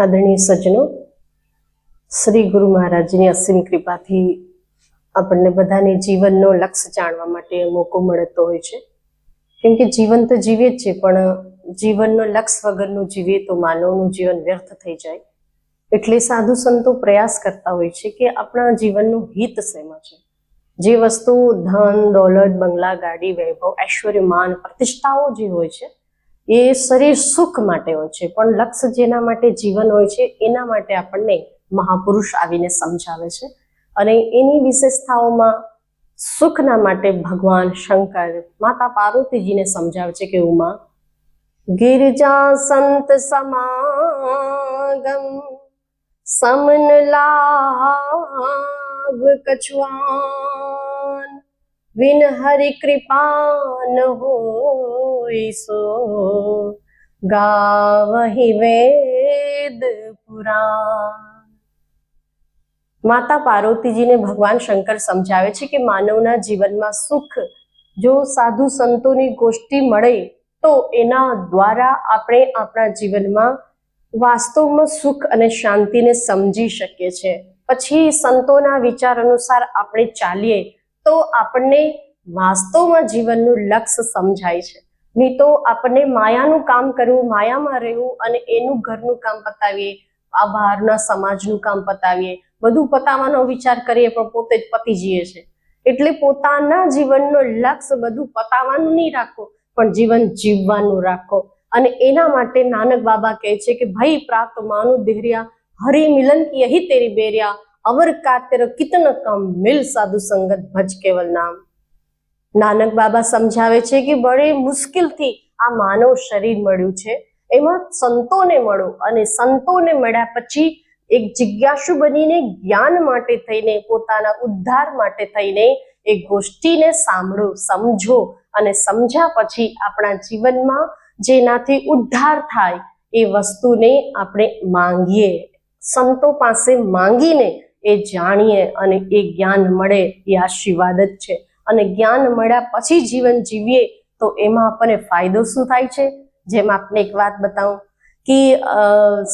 આદરણીય સજ્જનો, શ્રી ગુરુ મહારાજની અસીમ કૃપાથી આપણને બધાને જીવનનો લક્ષ્ય જાણવા માટે મોકો મળતો હોય છે. કેમ કે જીવન તો જીવે જ છે, પણ જીવનનો લક્ષ્ય વગરનું જીવીએ તો માનવનું જીવન વ્યર્થ થઈ જાય. એટલે સાધુ સંતો પ્રયાસ કરતા હોય છે કે આપણા જીવનનું હિત શેમાં છે? જે વસ્તુ ધન, દોલત, બંગલા, ગાડી, વૈભવ ઐશ્વર્ય માન પ્રતિષ્ઠાઓ જે હોય છે એ શરીર સુખ માટે હોય છે, પણ લક્ષ્ય જેના માટે જીવન હોય છે, એના માટે આપણને મહાપુરુષ આવીને સમજાવે છે. અને એની વિશેષતાઓમાં સુખના માટે ભગવાન શંકર, માતા પાર્વતીજીને સમજાવે છે કે ઉમા, ગિરજા સંત સમાગમ, સમન લાભ કછુઆન વિન હરિ કૃપાન ન હોય સો ગાવહી વેદ માતા પાર્વતીજીને ભગવાન શંકર સમજાવે છે કે માનવના જીવનમાં સુખ, જો સાધુ સંતોની ગોષ્ઠી મળે તો એના દ્વારા આપણે આપણા જીવનમાં વાસ્તવમાં સુખ અને શાંતિને સમજી શકીએ છીએ પછી સંતોના વિચાર અનુસાર આપણે ચાલીએ તો આપણને વાસ્તવમાં જીવનનું લક્ષ્ય સમજાય છે. નહીં તો આપણને માયાનું કામ કરવું, માયામાં રહેવું અને એનું ઘરનું કામ પતાવીએ, આ બહારના સમાજનું કામ પતાવીએ. બધું પતાવવાનો વિચાર કરીએ પણ પોતે જ પતી જઈએ છે. એટલે પોતાના જીવનનો લક્ષ્ય બધું પતાવવાનું નહીં રાખો, પણ જીવન જીવવાનું રાખો. અને એના માટે નાનક બાબા કહે છે કે, ભાઈ પ્રાપ્ત માનું ધૈર્યા હરિ મિલન કી યહી તેરી બેરિયા, અવર કા કિતન કમ મિલ સાધુ સંગત ભજ કેવલ નામ. નાનક બાબા સમજાવે છે કે બડે મુશ્કેલથી આ માનવ શરીર મળ્યું છે. એમાં સંતોને મળો અને સંતોને મળ્યા પછી એક જિજ્ઞાસુ બનીને જ્ઞાન માટે થઈને, પોતાના ઉદ્ધાર માટે થઈને એ ગોષ્ઠીને સાંભળો, સમજો અને સમજ્યા પછી આપણા જીવનમાં જેનાથી ઉદ્ધાર થાય એ વસ્તુને આપણે માંગીએ. સંતો પાસે માંગીને એ જાણીએ અને એ જ્ઞાન મળે એ આશીર્વાદ જ છે. અને જ્ઞાન મળ્યા પછી જીવન જીવીએ, તો એમાં આપણને ફાયદો શું થાય છે? જેમ આપને એક વાત બતાવું કે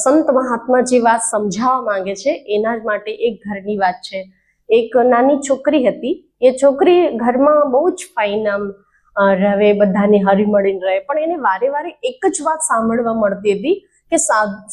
સંત મહાત્મા જે વાત સમજાવવા માંગે છે, એના જ માટે એક ઘરની વાત છે. એક નાની છોકરી હતી, એ છોકરી ઘરમાં બહુ જ ફાઇન આમ રહે, બધાને હરીમળીને રહે, પણ એને વારે વારે એક જ વાત સાંભળવા મળતી હતી કે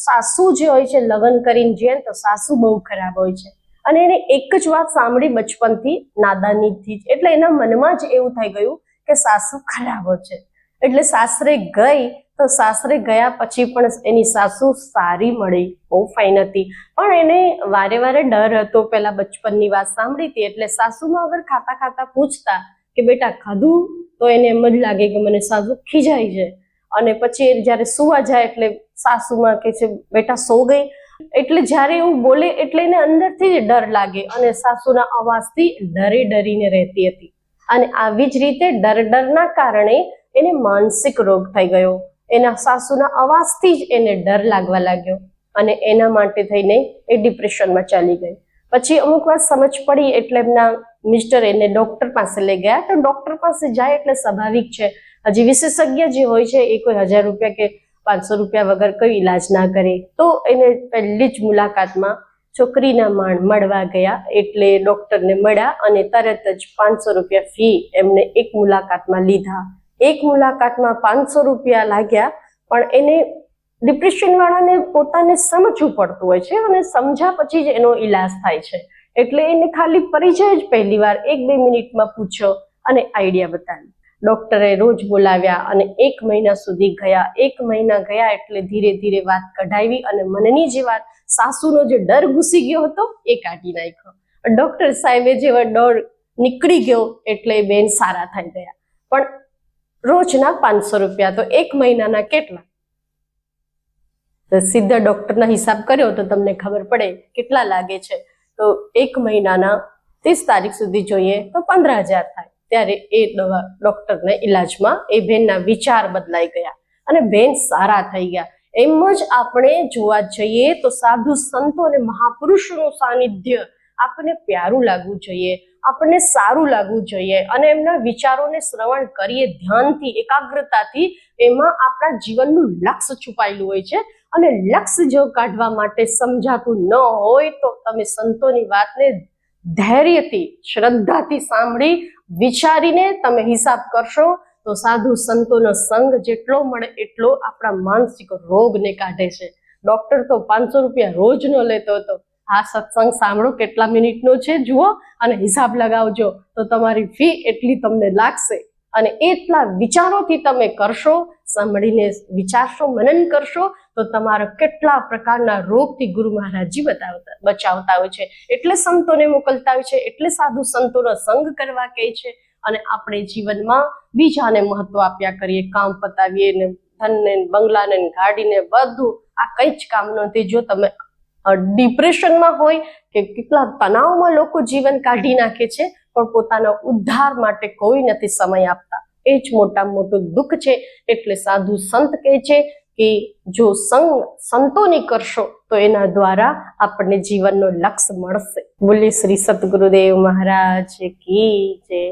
સાસુ જે હોય છે, લગ્ન કરીને ને, તો સાસુ બહુ ખરાબ હોય છે. અને એને એક જ વાત સાંભળી બચપનથી, નાદાનીથી જ. એટલે એના મનમાં જ એવું થઈ ગયું કે સાસુ ખરાબ છે. એટલે સાસરે ગઈ તો સાસરે ગયા પછી પણ એની સાસુ સારી મળી, બહુ ફાઇન હતી. પણ એને વારે વારે ડર હતો, પેલા બચપનની વાત સાંભળી હતી. એટલે સાસુમાં અગર ખાતા ખાતા પૂછતા કે બેટા ખાધું? તો એને એમ જ લાગે કે મને સાસુ ખીજાય છે. અને પછી જ્યારે સુવા જાય એટલે સાસુમાં કે છે, બેટા, સો ગઈ? એટલે જ્યારે એવું બોલે એટલે એને અંદરથી જ ડર લાગે અને સાસુના અવાજથી ડરી ડરીને રહેતી હતી. અને આવી જ રીતે ડર ડરના કારણે એને માનસિક રોગ થઈ ગયો. એના સાસુના અવાજથી જ એને ડર લાગવા લાગ્યો અને એના માટે થઈને એ ડિપ્રેશનમાં ચાલી ગઈ. પછી અમુક વાર સમજ પડી એટલે એમના મિસ્ટર એને ડોક્ટર પાસે લઈ ગયા. તો ડોક્ટર પાસે જાય એટલે સ્વાભાવિક છે. હજી વિશેષજ્ઞ જે હોય છે એ કોઈ હજાર રૂપિયા કે પાંચસો રૂપિયા વગર કોઈ ઈલાજ ના કરે, તો એને પહેલી જ મુલાકાતમાં છોકરીના માણ મળવા ગયા એટલે ડોક્ટરને મળ્યા અને તરત જ પાંચસો રૂપિયા ફી એમને એક મુલાકાતમાં લીધા. એક મુલાકાતમાં પાંચસો રૂપિયા લાગ્યા, પણ એને ડિપ્રેશન વાળાને પોતાને સમજવું પડતું હોય છે અને સમજ્યા પછી જ એનો ઈલાજ થાય છે. એટલે એને ખાલી પરિચય જ પહેલી વાર એક બે મિનિટમાં પૂછ્યો અને આઈડિયા બતાવી ડોક્ટરે રોજ બોલાવ્યા અને એક મહિના સુધી ગયા. એક મહિના ગયા એટલે ધીરે ધીરે વાત કઢાવી અને મનની જે વાત સાસુનો જે ડર ઘૂસી ગયો હતો એ કાઢી નાખ્યો. ડોક્ટર સાહેબે જેવા ડર નીકળી ગયો એટલે બેન સારા થઈ ગયા. પણ રોજના પાંચસો રૂપિયા તો એક મહિનાના કેટલા? સીધા ડોક્ટરના હિસાબ કર્યો તો તમને ખબર પડે કેટલા લાગે છે. તો એક મહિનાના ત્રીસ તારીખ સુધી જોઈએ તો પંદર હજાર થાય. ત્યારે એ દવા ડોક્ટરને ઈલાજમાં એ બેનના વિચાર બદલાઈ ગયા અને બેન સારા થઈ ગયા. એમ જ આપણે જોવા જઈએ તો સાધુ સંતો અને મહાપુરુષોનું સાનિધ્ય આપણને પ્યારું લાગવું જોઈએ, આપણને સારું લાગવું જોઈએ અને એમના વિચારોને શ્રવણ કરીએ ધ્યાનથી, એકાગ્રતાથી. એમાં આપણા જીવનનું લક્ષ્ય છુપાયેલું હોય છે અને લક્ષ્ય જો કાઢવા માટે સમજાતું ન હોય તો તમે સંતોની વાતને ધૈર્યથી, શ્રદ્ધાથી સાંભળી, વિચારીને તમે હિસાબ કરશો, તો સાધુ સંતોનો સંગ જેટલો મળે એટલો આપણા માનસિક રોગને કાઢે છે. ડોક્ટર તો પાંચસો રૂપિયા રોજનો લેતો હતો. આ સત્સંગ સાંભળો કેટલા મિનિટનો છે, જુઓ અને હિસાબ લગાવજો. તો તમારી ફી એટલી તમને લાગશે અને એટલા વિચારોથી તમે કરશો સાંભળીને વિચારશો, મનન કરશો, તો તમારા કેટલા પ્રકારના રોગથી ગુરુ મહારાજજી બતાવતા, બચાવતા હોય છે. એટલે સંતોને મોકલતા હોય છે, એટલે સાધુ સંતોનો સંગ કરવા કહે છે. અને આપણે જીવનમાં બીજાને મહત્વ આપ્યા કરીએ, કામ પતાવીએ ને ધનને, બંગલાને ગાડીને, બધું. આ કંઈ જ કામ નથી જો તમે ડિપ્રેશનમાં હોય કે કેટલા તણાવમાં લોકો જીવન કાઢી નાખે છે, પણ પોતાના ઉદ્ધાર માટે કોઈ નથી સમય આપતા. એ જ મોટામાં મોટું દુઃખ છે. એટલે સાધુ સંત કહે છે કે જો સંગ સંતોની કરશો તો એના દ્વારા આપણને જીવનનો લક્ષ્ય મળશે. બોલે શ્રી સદગુરુદેવ મહારાજ કી જય.